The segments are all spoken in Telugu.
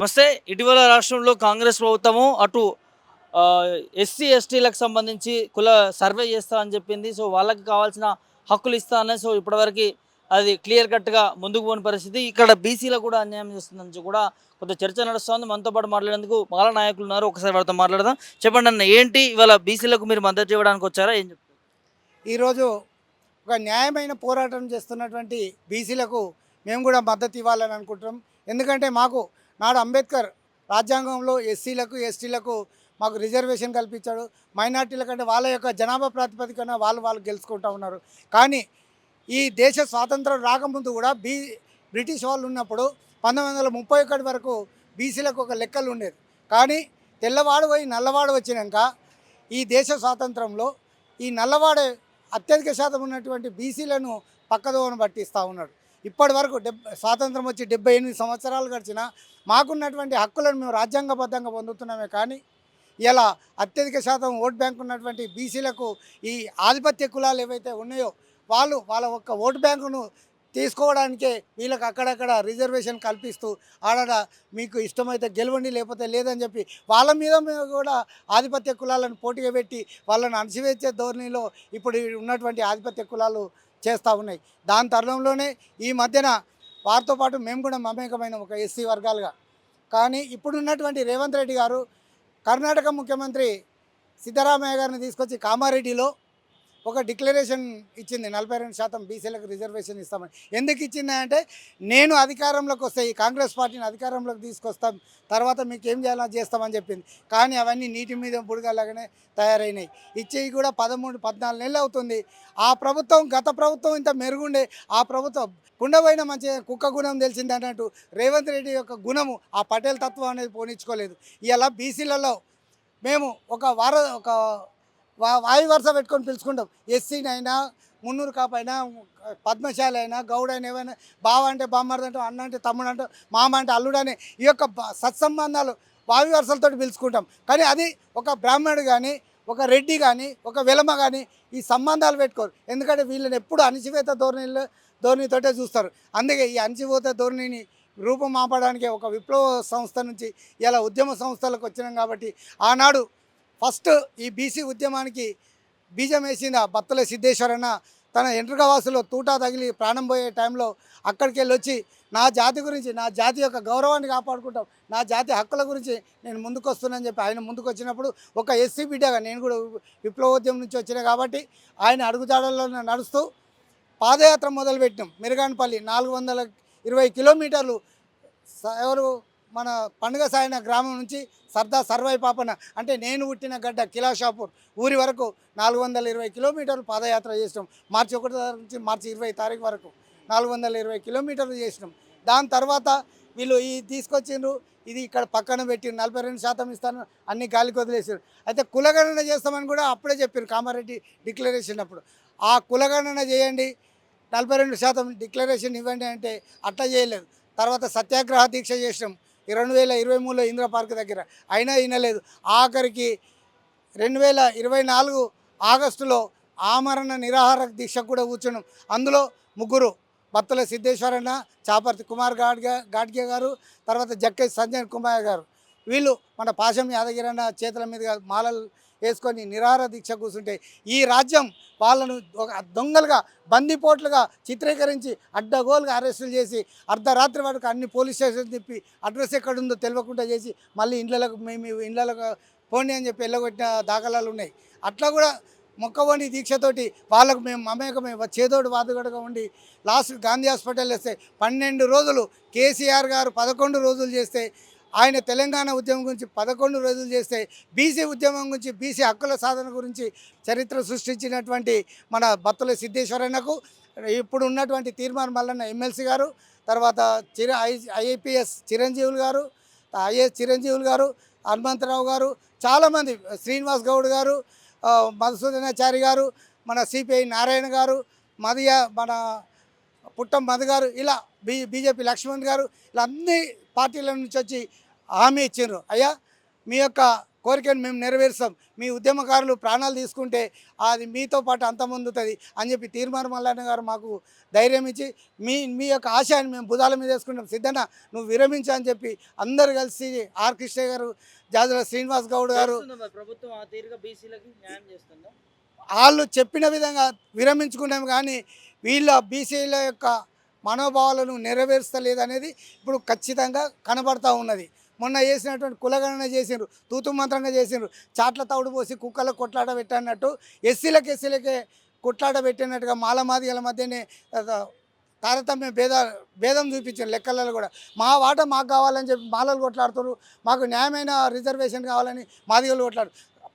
నమస్తే ఇటీవల రాష్ట్రంలో కాంగ్రెస్ ప్రభుత్వము అటు ఎస్సీ ఎస్టీలకు సంబంధించి కుల సర్వే చేస్తా అని చెప్పింది. సో వాళ్ళకి కావాల్సిన హక్కులు ఇస్తా అన్నది సో ఇప్పటివరకు అది క్లియర్ కట్గా ముందుకు పోని పరిస్థితి. ఇక్కడ బీసీలకు కూడా అన్యాయం చేస్తుందని కూడా కొంత చర్చ నడుస్తుంది. మనతో పాటు మాట్లాడేందుకు మాల నాయకులు ఉన్నారు. ఒకసారి వాళ్ళతో మాట్లాడదాం. చెప్పండి అన్న ఏంటి ఇవాళ బీసీలకు మీరు మద్దతు ఇవ్వడానికి వచ్చారా? ఏం చెప్తారు ఈరోజు ఒక న్యాయమైన పోరాటం చేస్తున్నటువంటి బీసీలకు మేము కూడా మద్దతు ఇవ్వాలని అనుకుంటున్నాం. ఎందుకంటే మాకు నాడు అంబేద్కర్ రాజ్యాంగంలో ఎస్సీలకు ఎస్టీలకు మాకు రిజర్వేషన్ కల్పించాడు. మైనార్టీల కంటే వాళ్ళ యొక్క జనాభా ప్రాతిపదికన వాళ్ళు వాళ్ళు గెలుచుకుంటూ ఉన్నారు. కానీ ఈ దేశ స్వాతంత్రం రాకముందు కూడా బీ బ్రిటిష్ వాళ్ళు ఉన్నప్పుడు పంతొమ్మిది వందల ముప్పై ఒకటి వరకు బీసీలకు ఒక లెక్కలు ఉండేది. కానీ తెల్లవాడు పోయి నల్లవాడు వచ్చినాక ఈ దేశ స్వాతంత్రంలో ఈ నల్లవాడే అత్యధిక శాతం ఉన్నటువంటి బీసీలను పక్కదోవన పట్టిస్తూ ఉన్నాడు. ఇప్పటి వరకు డెబ్ స్వాతంత్రం వచ్చి డెబ్బై ఎనిమిది సంవత్సరాలు గడిచిన మాకున్నటువంటి హక్కులను మేము రాజ్యాంగబద్ధంగా పొందుతున్నామే కానీ ఇలా అత్యధిక శాతం ఓట్ బ్యాంక్ ఉన్నటువంటి బీసీలకు ఈ ఆధిపత్య కులాలు ఏవైతే ఉన్నాయో వాళ్ళు వాళ్ళ ఒక్క ఓటు బ్యాంకును తీసుకోవడానికే వీళ్ళకి అక్కడక్కడ రిజర్వేషన్ కల్పిస్తూ ఆడ మీకు ఇష్టమైతే గెలవండి లేకపోతే లేదని చెప్పి వాళ్ళ మీద మేము కూడా ఆధిపత్య కులాలను పోటీగా పెట్టి వాళ్ళని అణచివేసే ధోరణిలో ఇప్పుడు ఉన్నటువంటి ఆధిపత్య కులాలు చేస్తూ ఉన్నాయి. దాని తరుణంలోనే ఈ మధ్యన వారితో పాటు మేము కూడా మమేకమైన ఒక ఎస్సీ వర్గాలుగా. కానీ ఇప్పుడున్నటువంటి రేవంత్ రెడ్డి గారు కర్ణాటక ముఖ్యమంత్రి సిద్ధరామయ్య గారిని తీసుకొచ్చి కామారెడ్డిలో ఒక డిక్లరేషన్ ఇచ్చింది నలభై రెండు శాతం బీసీలకు రిజర్వేషన్ ఇస్తామని. ఎందుకు ఇచ్చింది అంటే నేను అధికారంలోకి వస్తే ఈ కాంగ్రెస్ పార్టీని అధికారంలోకి తీసుకొస్తాం తర్వాత మీకు ఏం చేయాలో చేస్తామని చెప్పింది. కానీ అవన్నీ నీటి మీద బుడగలాగానే తయారైనాయి. ఇచ్చేవి కూడా పదమూడు పద్నాలుగు నెలలు అవుతుంది. ఆ ప్రభుత్వం గత ప్రభుత్వం ఇంత మెరుగుండే ఆ ప్రభుత్వం కుండపోయిన మంచి కుక్క గుణం తెలిసింది అన్నట్టు రేవంత్ రెడ్డి యొక్క గుణము ఆ పటేల్ తత్వం అనేది పోనించుకోలేదు ఇలా బీసీలలో మేము ఒక వార ఒక వాయు వరుస పెట్టుకొని పిలుచుకుంటాం. ఎస్సీనైనా మున్నూరు కాపైనా పద్మశాలి అయినా గౌడ్ అయినా ఏమైనా బావ అంటే బామ్మర్ది అంటే అన్న అంటే తమ్ముడు అంటే మామ అంటే అల్లుడు అని ఈ యొక్క సత్సంబంధాలు వాయు వరుసలతో పిలుచుకుంటాం. కానీ అది ఒక బ్రాహ్మణుడు కానీ ఒక రెడ్డి కానీ ఒక వెలమ కానీ ఈ సంబంధాలు పెట్టుకోరు. ఎందుకంటే వీళ్ళని ఎప్పుడు అణిచివేత ధోరణిలో ధోరణితోటే చూస్తారు. అందుకే ఈ అణచివేత ధోరణిని రూపం ఆపడానికి ఒక విప్లవ సంస్థ నుంచి ఇలా ఉద్యమ సంస్థలకు వచ్చినాం కాబట్టి ఆనాడు ఫస్ట్ ఈ బీసీ ఉద్యమానికి బీజం వేసిన బత్తల సిద్ధేశ్వరన్న. తన ఎంట్రకవాసులో తూటా తగిలి ప్రాణం పోయే టైంలో అక్కడికి వెళ్ళి వచ్చి నా జాతి గురించి నా జాతి యొక్క గౌరవాన్ని కాపాడుకుంటాం నా జాతి హక్కుల గురించి నేను ముందుకు చెప్పి ఆయన ముందుకు వచ్చినప్పుడు ఒక ఎస్సీ బిడ్డగా నేను కూడా విప్లవోద్యమం నుంచి వచ్చినా కాబట్టి ఆయన అడుగుజాడల్లో నడుస్తూ పాదయాత్ర మొదలుపెట్టినాం. మిరగానపల్లి నాలుగు వందల ఇరవై కిలోమీటర్లు ఎవరు మన పండుగ సాయన గ్రామం నుంచి సర్దా సర్వై పాపన అంటే నేను పుట్టిన గడ్డ కిలాషాపూర్. ఊరి వరకు నాలుగు వందల ఇరవై కిలోమీటర్లు పాదయాత్ర చేసినాం. మార్చి ఒకటి తారీఖు నుంచి మార్చి ఇరవై తారీఖు వరకు నాలుగు వందల ఇరవై కిలోమీటర్లు చేసినాం. దాని తర్వాత వీళ్ళు ఈ తీసుకొచ్చిండ్రు. ఇది ఇక్కడ పక్కన పెట్టి నలభై రెండు శాతం ఇస్తాను. అన్ని గాలికి వదిలేసారు. అయితే కులగణన చేస్తామని కూడా అప్పుడే చెప్పారు కామారెడ్డి డిక్లరేషన్ అప్పుడు. ఆ కులగణన చేయండి. నలభై రెండు శాతం డిక్లరేషన్ ఇవ్వండి అంటే అట్లా చేయలేదు. తర్వాత సత్యాగ్రహ దీక్ష చేసినాం. రెండు వేల ఇరవై మూడులో ఇందిరా పార్క్ దగ్గర అయినా వినలేదు ఆఖరికి రెండు వేల ఇరవై నాలుగు ఆగస్టులో ఆమరణ నిరాహార దీక్ష కూడా కూర్చున్నాం. అందులో ముగ్గురు బత్తల సిద్ధేశ్వరన్న చాపర్తి కుమార్ గాడ్గే గాడ్గే గారు తర్వాత జక్కే సంజయ్ కుమార్ గారు. వీళ్ళు మన పాశం యాదగిరన్న చేతుల మీదుగా మాలలు వేసుకొని నిరాహార దీక్ష కూర్చుంటే ఈ రాజ్యం వాళ్ళను ఒక దొంగలుగా బందిపోట్లుగా చిత్రీకరించి అడ్డగోలుగా అరెస్టులు చేసి అర్ధరాత్రి వరకు అన్ని పోలీస్ స్టేషన్ తిప్పి అడ్రస్ ఎక్కడుందో తెలియకుండా చేసి మళ్ళీ ఇండ్లకు మేము ఇండ్లకు పోండి అని చెప్పి వెళ్ళగొట్టిన దాఖలాలు ఉన్నాయి. అట్లా కూడా మొక్కవోని దీక్షతోటి వాళ్ళకు మేము మమేకమే చేదోడు వాదుగడుగా ఉండి లాస్ట్ గాంధీ హాస్పిటల్ వేస్తే పన్నెండు రోజులు కేసీఆర్ గారు పదకొండు రోజులు చేస్తే ఆయన తెలంగాణ ఉద్యమం గురించి పదకొండు రోజులు చేస్తే బీసీ ఉద్యమం గురించి బీసీ హక్కుల సాధన గురించి చరిత్ర సృష్టించినటువంటి మన బత్తుల సిద్ధేశ్వరన్నకు ఇప్పుడు ఉన్నటువంటి తీర్మాన్ మల్లన్న ఎమ్మెల్సీ గారు తర్వాత చిర ఐ ఐఏపీఎస్ చిరంజీవులు గారు ఐఏఎస్ చిరంజీవులు గారు హనుమంతరావు గారు చాలామంది శ్రీనివాస్ గౌడ్ గారు మధుసూదనాచారి గారు మన సిపిఐ నారాయణ గారు మదియ మన పుట్టం మధు గారు ఇలా బీ బీజేపీ లక్ష్మణ్ గారు ఇలా అన్ని పార్టీల నుంచి వచ్చి హామీ ఇచ్చిండ్రు. అయ్యా మీ యొక్క కోరికను మేము నెరవేరుస్తాం. మీ ఉద్యమకారులు ప్రాణాలు తీసుకుంటే అది మీతో పాటు అంతమొందుతుంది అని చెప్పి తీర్మానం మల్లన్న గారు మాకు ధైర్యం ఇచ్చి మీ మీ యొక్క ఆశయాన్ని మేము భుజాల మీద వేసుకుంటాం. సిద్ధన్న నువ్వు విరమించు అని చెప్పి అందరు కలిసి ఆర్ కృష్ణ గారు జాజుల శ్రీనివాస్ గౌడ్ గారు వాళ్ళు చెప్పిన విధంగా విరమించుకున్నాం కానీ వీళ్ళ బీసీల యొక్క మనోభావాలను నెరవేర్చలేదు అనేది ఇప్పుడు ఖచ్చితంగా కనబడతా ఉన్నది. మొన్న చేసినటువంటి కులగణన చేసిండ్రు తూతు మంత్రంగా చేసిండ్రు చాట్ల తౌడు పోసి కుక్కల కొట్లాట పెట్టన్నట్టు ఎస్సీలకు ఎస్సీలకే కొట్లాట పెట్టినట్టుగా మాల మాదిగల మధ్యనే తారతమ్య భేద భేదం చూపించారు లెక్కలలో కూడా. మా వాట మాకు కావాలని చెప్పి మాలలు కొట్లాడుతారు మాకు న్యాయమైన రిజర్వేషన్ కావాలని మాదిగలు కొట్లాడు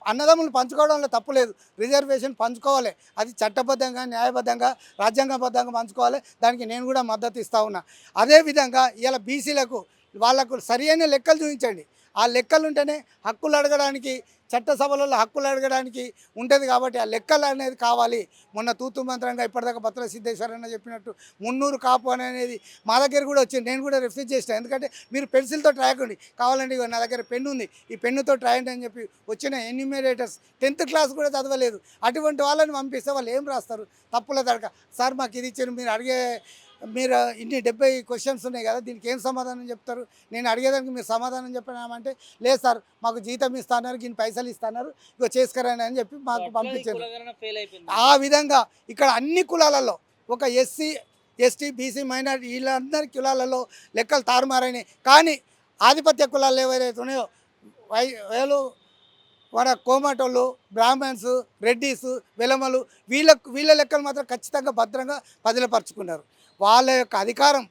అన్నదమ్ములు పంచుకోవడంలో తప్పులేదు రిజర్వేషన్ పంచుకోవాలి. అది చట్టబద్ధంగా న్యాయబద్ధంగా రాజ్యాంగబద్ధంగా పంచుకోవాలి. దానికి నేను కూడా మద్దతు ఇస్తా ఉన్నా. అదేవిధంగా ఇలా బీసీలకు వాళ్ళకు సరి అయిన లెక్కలు చూపించండి. ఆ లెక్కలు ఉంటేనే హక్కులు అడగడానికి చట్టసభలలో హక్కులు అడగడానికి ఉంటుంది కాబట్టి ఆ లెక్కలు అనేది కావాలి. మొన్న తూతు మంత్రంగా ఇప్పటిదాకా పత్ర సిద్ధేశ్వరన్న చెప్పినట్టు మున్నూరు కాపు అని అనేది మా దగ్గర కూడా వచ్చింది. నేను కూడా రిఫ్యూజ్ చేసిన. ఎందుకంటే మీరు పెన్సిల్తో ట్రాయకండి కావాలండి నా దగ్గర పెన్ను ఉంది. ఈ పెన్నుతో ట్రాయండి అని చెప్పి వచ్చిన ఎన్యూమినేటర్స్ టెన్త్ క్లాస్ కూడా చదవలేదు. అటువంటి వాళ్ళని పంపిస్తే వాళ్ళు ఏం రాస్తారు? తప్పుల తడక. సార్ మాకు ఇది ఇచ్చారు. మీరు అడిగే మీరు ఇన్ని డెబ్బై క్వశ్చన్స్ ఉన్నాయి కదా దీనికి ఏం సమాధానం చెప్తారు? నేను అడిగేదానికి మీరు సమాధానం చెప్పినామంటే లేదు సార్ మాకు జీతం ఇస్తున్నారు దీని పైసలు ఇస్తున్నారు ఇగో చేసుకురండి అని చెప్పి మాకు పంపించారు. ఆ విధంగా ఇక్కడ అన్ని కులాలలో ఒక ఎస్సీ ఎస్టీ బీసీ మైనారిటీ వీళ్ళందరి కులాలలో లెక్కలు తారుమారైనాయి. కానీ ఆధిపత్య కులాలు ఏవైతే ఉన్నాయో వై వేలు మన కోమటోళ్ళు బ్రాహ్మణ్స్ రెడ్డిస్ వెలమలు వీళ్ళ వీళ్ళ లెక్కలు మాత్రం ఖచ్చితంగా భద్రంగా పదిలపరుచుకున్నారు. వాళ్ళ యొక్క అధికారం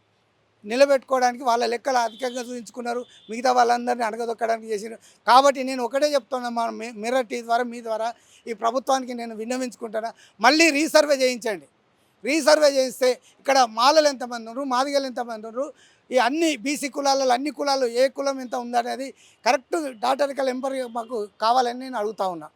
నిలబెట్టుకోవడానికి వాళ్ళ లెక్కలు అధికంగా చూపించుకున్నారు మిగతా వాళ్ళందరినీ అడగదొక్కడానికి చేసినారు కాబట్టి నేను ఒకటే చెప్తున్నా మన మిర్రర్ టీ ద్వారా మీ ద్వారా ఈ ప్రభుత్వానికి నేను విన్నవించుకుంటాను మళ్ళీ రీసర్వే చేయించండి. రీసర్వే చేస్తే ఇక్కడ మాలలు ఎంతమంది ఉన్నారు మాదిగలు ఎంతమంది ఉన్నారు ఈ అన్ని బీసీ కులాలలో అన్ని కులాలు ఏ కులం ఎంత ఉందనేది కరెక్ట్ డాటరికల్ ఎంపర్ మాకు కావాలని నేను అడుగుతా ఉన్నా.